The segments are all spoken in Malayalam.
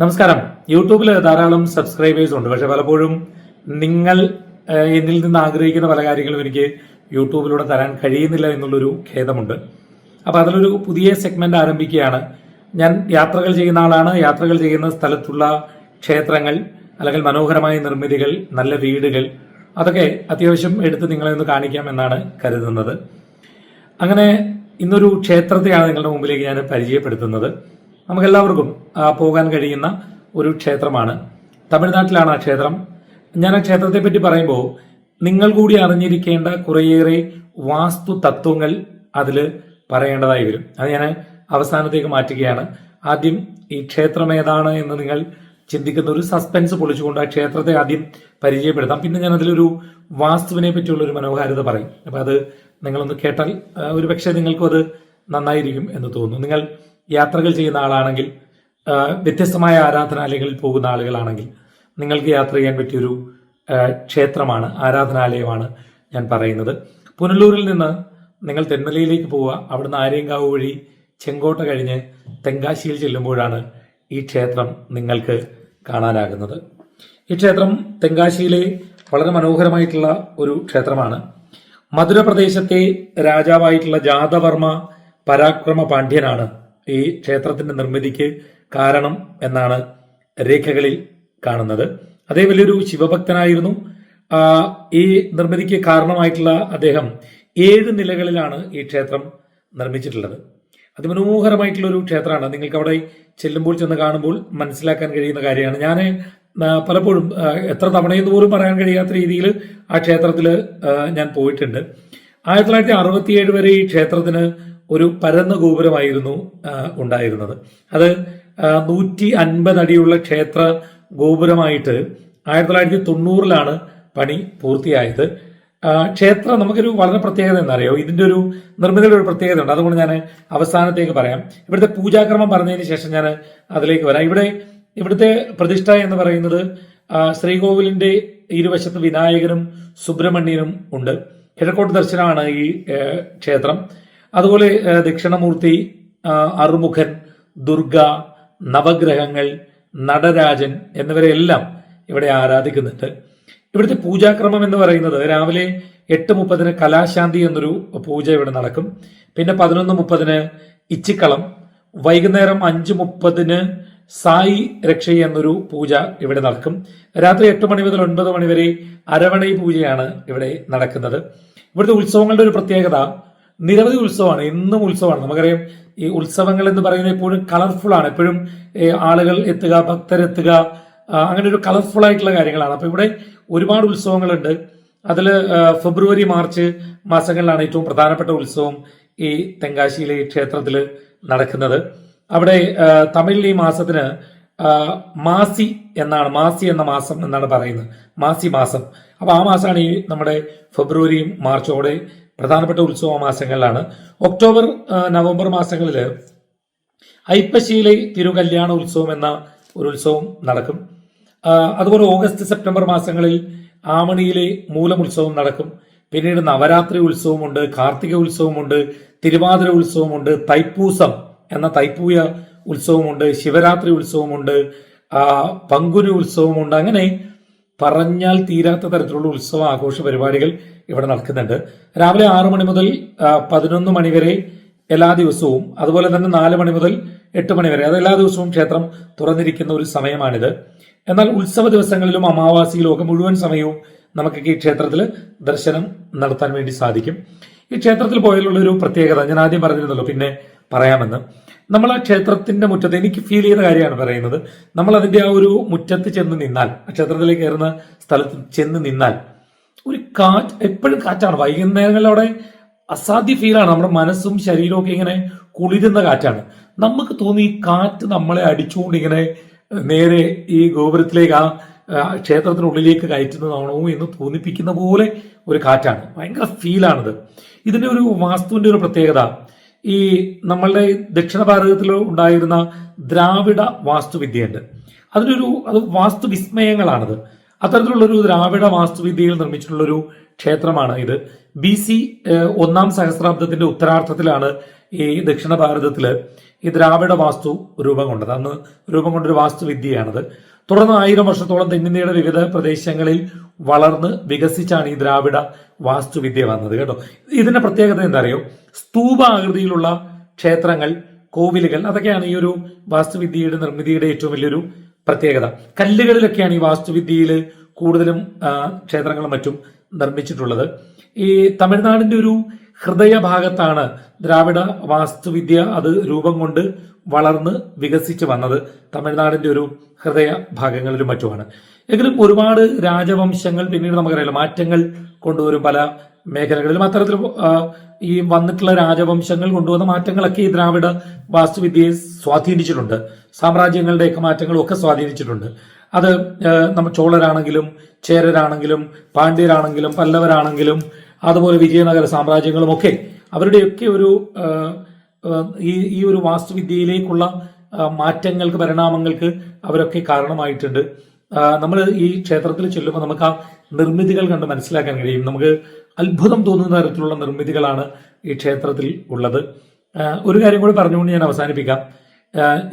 നമസ്കാരം. യൂട്യൂബിൽ ധാരാളം സബ്സ്ക്രൈബേഴ്സ് ഉണ്ട്. പക്ഷെ പലപ്പോഴും നിങ്ങൾ എന്നിൽ നിന്ന് ആഗ്രഹിക്കുന്ന പല കാര്യങ്ങളും എനിക്ക് യൂട്യൂബിലൂടെ തരാൻ കഴിയുന്നില്ല എന്നുള്ളൊരു ഖേദമുണ്ട്. അപ്പൊ അതിലൊരു പുതിയ സെഗ്മെന്റ് ആരംഭിക്കുകയാണ്. ഞാൻ യാത്രകൾ ചെയ്യുന്ന ആളാണ്. യാത്രകൾ ചെയ്യുന്ന സ്ഥലത്തുള്ള ക്ഷേത്രങ്ങൾ അല്ലെങ്കിൽ മനോഹരമായ നിർമ്മിതികൾ നല്ല വീടുകൾ അതൊക്കെ അത്യാവശ്യം എടുത്ത് നിങ്ങളെ ഒന്ന് കാണിക്കാം എന്നാണ് കരുതുന്നത്. അങ്ങനെ ഇന്നൊരു ക്ഷേത്രത്തെയാണ് നിങ്ങളുടെ മുമ്പിലേക്ക് ഞാൻ പരിചയപ്പെടുത്തുന്നത്. നമുക്കെല്ലാവർക്കും പോകാൻ കഴിയുന്ന ഒരു ക്ഷേത്രമാണ്. തമിഴ്നാട്ടിലാണ് ആ ക്ഷേത്രം. ഞാൻ ആ ക്ഷേത്രത്തെ പറ്റി പറയുമ്പോൾ നിങ്ങൾ കൂടി അറിഞ്ഞിരിക്കേണ്ട കുറേയേറെ വാസ്തു തത്വങ്ങൾ അതിൽ പറയേണ്ടതായി വരും. അത് ഞാൻ അവസാനത്തേക്ക് മാറ്റുകയാണ്. ആദ്യം ഈ ക്ഷേത്രം ഏതാണ് എന്ന് നിങ്ങൾ ചിന്തിക്കുന്ന ഒരു സസ്പെൻസ് പൊളിച്ചുകൊണ്ട് ആ ക്ഷേത്രത്തെ ആദ്യം പരിചയപ്പെടുത്താം. പിന്നെ ഞാൻ അതിലൊരു വാസ്തുവിനെ പറ്റിയുള്ള ഒരു മനോഹാരിത പറയും. അപ്പൊ അത് നിങ്ങളൊന്ന് കേട്ടാൽ ഒരു പക്ഷേ നിങ്ങൾക്കും അത് നന്നായിരിക്കും എന്ന് തോന്നുന്നു. നിങ്ങൾ യാത്രകൾ ചെയ്യുന്ന ആളാണെങ്കിൽ വ്യത്യസ്തമായ ആരാധനാലയങ്ങളിൽ പോകുന്ന ആളുകളാണെങ്കിൽ നിങ്ങൾക്ക് യാത്ര ചെയ്യാൻ പറ്റിയൊരു ക്ഷേത്രമാണ് ആരാധനാലയമാണ് ഞാൻ പറയുന്നത്. പുനലൂരിൽ നിന്ന് നിങ്ങൾ തെന്മലയിലേക്ക് പോവുക. അവിടുന്ന് ആര്യങ്കാവ് വഴി ചെങ്കോട്ട കഴിഞ്ഞ് തെങ്കാശിയിൽ ചെല്ലുമ്പോഴാണ് ഈ ക്ഷേത്രം നിങ്ങൾക്ക് കാണാനാകുന്നത്. ഈ ക്ഷേത്രം തെങ്കാശിയിലെ വളരെ മനോഹരമായിട്ടുള്ള ഒരു ക്ഷേത്രമാണ്. മധുരപ്രദേശത്തെ രാജാവായിട്ടുള്ള ജാതവർമ്മ പരാക്രമ പാണ്ഡ്യനാണ് ഈ ക്ഷേത്രത്തിന്റെ നിർമ്മിതിക്ക് കാരണം എന്നാണ് രേഖകളിൽ കാണുന്നത്. അതേ വലിയൊരു ശിവഭക്തനായിരുന്നു. ഈ നിർമ്മിതിക്ക് കാരണമായിട്ടുള്ള അദ്ദേഹം ഏഴ് നിലകളിലാണ് ഈ ക്ഷേത്രം നിർമ്മിച്ചിട്ടുള്ളത്. അതിമനോഹരമായിട്ടുള്ള ഒരു ക്ഷേത്രമാണ്. നിങ്ങൾക്ക് അവിടെ ചെല്ലുമ്പോൾ ചെന്ന് കാണുമ്പോൾ മനസ്സിലാക്കാൻ കഴിയുന്ന കാര്യമാണ്. ഞാൻ പലപ്പോഴും എത്ര തവണയെന്ന് പോലും പറയാൻ കഴിയാത്ത രീതിയിൽ ആ ക്ഷേത്രത്തിൽ ഞാൻ പോയിട്ടുണ്ട്. ആയിരത്തി തൊള്ളായിരത്തി അറുപത്തിയേഴ് വരെ ഈ ക്ഷേത്രത്തിന് ഒരു പരന്ന ഗോപുരമായിരുന്നു ഉണ്ടായിരുന്നത്. അത് നൂറ്റി അൻപത് അടിയുള്ള ക്ഷേത്ര ഗോപുരമായിട്ട് ആയിരത്തി തൊള്ളായിരത്തി തൊണ്ണൂറിലാണ് പണി പൂർത്തിയായത്. ക്ഷേത്രം നമുക്കൊരു വളരെ പ്രത്യേകത എന്നറിയോ ഇതിന്റെ ഒരു നിർമ്മിതിയുടെ ഒരു പ്രത്യേകത ഉണ്ട് അതുകൊണ്ട് ഞാൻ അവസാനത്തേക്ക് പറയാം. ഇവിടുത്തെ പൂജാക്രമം പറഞ്ഞതിന് ശേഷം ഞാൻ അതിലേക്ക് വരാം. ഇവിടെ ഇവിടുത്തെ പ്രതിഷ്ഠ എന്ന് പറയുന്നത് ശ്രീകോവിലിന്റെ ഇരുവശത്ത് വിനായകനും സുബ്രഹ്മണ്യനും ഉണ്ട്. കിഴക്കോട്ട് ദർശനമാണ് ഈ ക്ഷേത്രം. അതുപോലെ ദക്ഷിണമൂർത്തി അറുമുഖൻ ദുർഗ നവഗ്രഹങ്ങൾ നടരാജൻ എന്നിവരെയെല്ലാം ഇവിടെ ആരാധിക്കുന്നുണ്ട്. ഇവിടുത്തെ പൂജാക്രമം എന്ന് പറയുന്നത് രാവിലെ എട്ട് മുപ്പതിന് കലാശാന്തി എന്നൊരു പൂജ ഇവിടെ നടക്കും. പിന്നെ പതിനൊന്ന് മുപ്പതിന് ഇച്ചിക്കളം വൈകുന്നേരം അഞ്ച് മുപ്പതിന് സായി രക്ഷ എന്നൊരു പൂജ ഇവിടെ നടക്കും. രാത്രി എട്ട് മണി മുതൽ ഒൻപത് മണി വരെ അരവണൈ പൂജയാണ് ഇവിടെ നടക്കുന്നത്. ഇവിടുത്തെ ഉത്സവങ്ങളുടെ ഒരു പ്രത്യേകത നിരവധി ഉത്സവമാണ് എന്നും ഉത്സവമാണ്. നമുക്കറിയാം ഈ ഉത്സവങ്ങൾ എന്ന് പറയുന്നത് എപ്പോഴും കളർഫുൾ ആണ്. എപ്പോഴും ആളുകൾ എത്തുക ഭക്തരെത്തുക അങ്ങനെ ഒരു കളർഫുൾ ആയിട്ടുള്ള കാര്യങ്ങളാണ്. അപ്പൊ ഇവിടെ ഒരുപാട് ഉത്സവങ്ങളുണ്ട്. അതിൽ ഫെബ്രുവരി മാർച്ച് മാസങ്ങളിലാണ് ഏറ്റവും പ്രധാനപ്പെട്ട ഉത്സവം ഈ തെങ്കാശിയിലെ ഈ ക്ഷേത്രത്തിൽ നടക്കുന്നത്. അവിടെ തമിഴിൽ ഈ മാസത്തിന് മാസി എന്നാണ് മാസി എന്ന മാസം എന്നാണ് പറയുന്നത്. മാസി മാസം. അപ്പൊ ആ മാസമാണ് ഈ നമ്മുടെ ഫെബ്രുവരിയും മാർച്ചോടെ പ്രധാനപ്പെട്ട ഉത്സവ മാസങ്ങളിലാണ്. ഒക്ടോബർ നവംബർ മാസങ്ങളിൽ ഐപ്പശീലൈ തിരുകല്യാണ ഉത്സവം എന്ന ഒരു ഉത്സവം നടക്കും. അതുപോലെ ഓഗസ്റ്റ് സെപ്റ്റംബർ മാസങ്ങളിൽ ആമണിയിലെ മൂലമുത്സവം നടക്കും. പിന്നീട് നവരാത്രി ഉത്സവമുണ്ട് കാർത്തിക ഉത്സവമുണ്ട് തിരുവാതിര ഉത്സവമുണ്ട് തൈപ്പൂസം എന്ന തൈപ്പൂയ ഉത്സവമുണ്ട് ശിവരാത്രി ഉത്സവമുണ്ട് പങ്കുരു ഉത്സവമുണ്ട് അങ്ങനെ പറഞ്ഞാൽ തീരാത്ത തരത്തിലുള്ള ഉത്സവ ആഘോഷ പരിപാടികൾ ഇവിടെ നടക്കുന്നുണ്ട്. രാവിലെ ആറു മണി മുതൽ പതിനൊന്ന് മണി വരെ എല്ലാ ദിവസവും അതുപോലെ തന്നെ നാല് മണി മുതൽ എട്ട് മണി വരെ അത് എല്ലാ ദിവസവും ക്ഷേത്രം തുറന്നിരിക്കുന്ന ഒരു സമയമാണിത്. എന്നാൽ ഉത്സവ ദിവസങ്ങളിലും അമാവാസിയിലും ഒക്കെ മുഴുവൻ സമയവും നമുക്ക് ഈ ക്ഷേത്രത്തിൽ ദർശനം നടത്താൻ വേണ്ടി സാധിക്കും. ഈ ക്ഷേത്രത്തിൽ പോയാലുള്ള ഒരു പ്രത്യേകത ഞാൻ ആദ്യം പറഞ്ഞിരുന്നല്ലോ പിന്നെ പറയാമെന്ന്. നമ്മൾ ആ ക്ഷേത്രത്തിന്റെ മുറ്റത്ത് എനിക്ക് ഫീൽ ചെയ്ത കാര്യമാണ് പറയുന്നത്. നമ്മൾ അതിന്റെ ആ ഒരു മുറ്റത്ത് ചെന്ന് നിന്നാൽ ആ ക്ഷേത്രത്തിലേക്ക് കയറുന്ന സ്ഥലത്ത് ചെന്ന് നിന്നാൽ ഒരു കാറ്റ് എപ്പോഴും കാറ്റാണ്. വൈകുന്നേരങ്ങളിലവിടെ അസാധ്യ ഫീലാണ് നമ്മുടെ മനസ്സും ശരീരവും ഒക്കെ ഇങ്ങനെ കുളിരുന്ന കാറ്റാണ്. നമുക്ക് തോന്നി ഈ കാറ്റ് നമ്മളെ അടിച്ചുകൊണ്ട് ഇങ്ങനെ നേരെ ഈ ഗോപുരത്തിലേക്ക് ആ ക്ഷേത്രത്തിനുള്ളിലേക്ക് കയറ്റുന്നതാണോ എന്ന് തോന്നിപ്പിക്കുന്ന പോലെ ഒരു കാറ്റാണ്. ഭയങ്കര ഫീലാണിത് ഇതിന്റെ ഒരു വാസ്തുവിന്റെ ഒരു പ്രത്യേകത ഈ നമ്മളുടെ ദക്ഷിണ ഭാരതത്തിൽ ഉണ്ടായിരുന്ന ദ്രാവിഡ വാസ്തുവിദ്യയുണ്ട്. അതിനൊരു അത് വാസ്തു വിസ്മയങ്ങളാണത്. അത്തരത്തിലുള്ളൊരു ദ്രാവിഡ വാസ്തുവിദ്യയിൽ നിർമ്മിച്ചിട്ടുള്ളൊരു ക്ഷേത്രമാണ് ഇത്. ബി സി ഒന്നാം സഹസ്രാബ്ദത്തിന്റെ ഉത്തരാർത്ഥത്തിലാണ് ഈ ദക്ഷിണ ഭാരതത്തിൽ ഈ ദ്രാവിഡ വാസ്തു രൂപം കൊണ്ടത്. അന്ന് രൂപം കൊണ്ടൊരു വാസ്തുവിദ്യയാണത്. തുടർന്ന് ആയിരം വർഷത്തോളം തെന്നിന്ത്യയുടെ വിവിധ പ്രദേശങ്ങളിൽ വളർന്ന് വികസിച്ചാണ് ഈ ദ്രാവിഡ വാസ്തുവിദ്യ വന്നത് കേട്ടോ. ഇതിന്റെ പ്രത്യേകത എന്താ അറിയോ സ്തൂപ ആകൃതിയിലുള്ള ക്ഷേത്രങ്ങൾ കോവിലുകൾ അതൊക്കെയാണ് ഈ ഒരു വാസ്തുവിദ്യയുടെ നിർമ്മിതിയുടെ ഏറ്റവും വലിയൊരു പ്രത്യേകത. കല്ലുകളിലൊക്കെയാണ് ഈ വാസ്തുവിദ്യയിൽ കൂടുതലും ക്ഷേത്രങ്ങളും മറ്റും നിർമ്മിച്ചിട്ടുള്ളത്. ഈ തമിഴ്നാടിന്റെ ഒരു ഹൃദയഭാഗത്താണ് ദ്രാവിഡ വാസ്തുവിദ്യ അത് രൂപം കൊണ്ട് വളർന്ന് വികസിച്ച് വന്നത്. തമിഴ്നാടിന്റെ ഒരു ഹൃദയ ഭാഗങ്ങളിലും മറ്റുമാണ്. എങ്കിലും ഒരുപാട് രാജവംശങ്ങൾ പിന്നീട് നമുക്കറിയാലോ മാറ്റങ്ങൾ കൊണ്ടുവരും പല മേഖലകളിലും. അത്തരത്തിൽ ഈ വന്നിട്ടുള്ള രാജവംശങ്ങൾ കൊണ്ടുവന്ന മാറ്റങ്ങളൊക്കെ ഈ ദ്രാവിഡ വാസ്തുവിദ്യയെ സ്വാധീനിച്ചിട്ടുണ്ട്. സാമ്രാജ്യങ്ങളുടെയൊക്കെ മാറ്റങ്ങളും ഒക്കെ സ്വാധീനിച്ചിട്ടുണ്ട്. അത് നമ്മൾ ചോളരാണെങ്കിലും ചേരരാണെങ്കിലും പാണ്ഡ്യരാണെങ്കിലും പല്ലവരാണെങ്കിലും അതുപോലെ വിജയനഗര സാമ്രാജ്യങ്ങളും ഒക്കെ അവരുടെയൊക്കെ ഒരു ഈ ഈ ഒരു വാസ്തുവിദ്യയിലേക്കുള്ള മാറ്റങ്ങൾക്ക് പരിണാമങ്ങൾക്ക് അവരൊക്കെ കാരണമായിട്ടുണ്ട്. നമ്മൾ ഈ ക്ഷേത്രത്തിൽ ചെല്ലുമ്പോൾ നമുക്ക് ആ നിർമ്മിതികൾ കണ്ട് മനസ്സിലാക്കാൻ കഴിയും. നമുക്ക് അത്ഭുതം തോന്നുന്ന തരത്തിലുള്ള നിർമ്മിതികളാണ് ഈ ക്ഷേത്രത്തിൽ ഉള്ളത്. ഒരു കാര്യം കൂടി പറഞ്ഞുകൊണ്ട് ഞാൻ അവസാനിപ്പിക്കാം.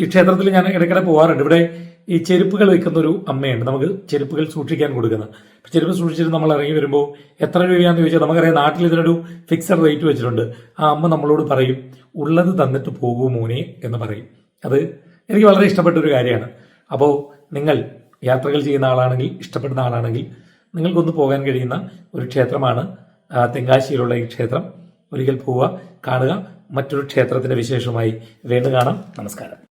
ഈ ക്ഷേത്രത്തിൽ ഞാൻ ഇടയ്ക്കിടെ പോകാറുണ്ട് ഇവിടെ ഈ ചെരുപ്പുകൾ വെക്കുന്ന ഒരു അമ്മയുണ്ട്. നമുക്ക് ചെരുപ്പുകൾ സൂക്ഷിക്കാൻ കൊടുക്കുന്നത്. ചെരുപ്പ് സൂക്ഷിച്ചിട്ട് നമ്മൾ ഇറങ്ങി വരുമ്പോൾ എത്ര രൂപയാണെന്ന് ചോദിച്ചാൽ നമുക്കറിയാം നാട്ടിൽ ഇതിനൊരു ഫിക്സഡ് റേറ്റ് വെച്ചിട്ടുണ്ട്. ആ അമ്മ നമ്മളോട് പറയും ഉള്ളത് തന്നിട്ട് പോകൂ മോനെ എന്ന് പറയും. അത് എനിക്ക് വളരെ ഇഷ്ടപ്പെട്ട ഒരു കാര്യമാണ്. അപ്പോൾ നിങ്ങൾ യാത്രകൾ ചെയ്യുന്ന ആളാണെങ്കിൽ ഇഷ്ടപ്പെടുന്ന ആളാണെങ്കിൽ നിങ്ങൾക്കൊന്ന് പോകാൻ കഴിയുന്ന ഒരു ക്ഷേത്രമാണ് തെങ്കാശിയിലുള്ള ഈ ക്ഷേത്രം. ഒരിക്കൽ പോവുക കാണുക. മറ്റൊരു ക്ഷേത്രത്തിന്റെ വിശേഷമായി വീണ്ടും കാണാം. നമസ്കാരം.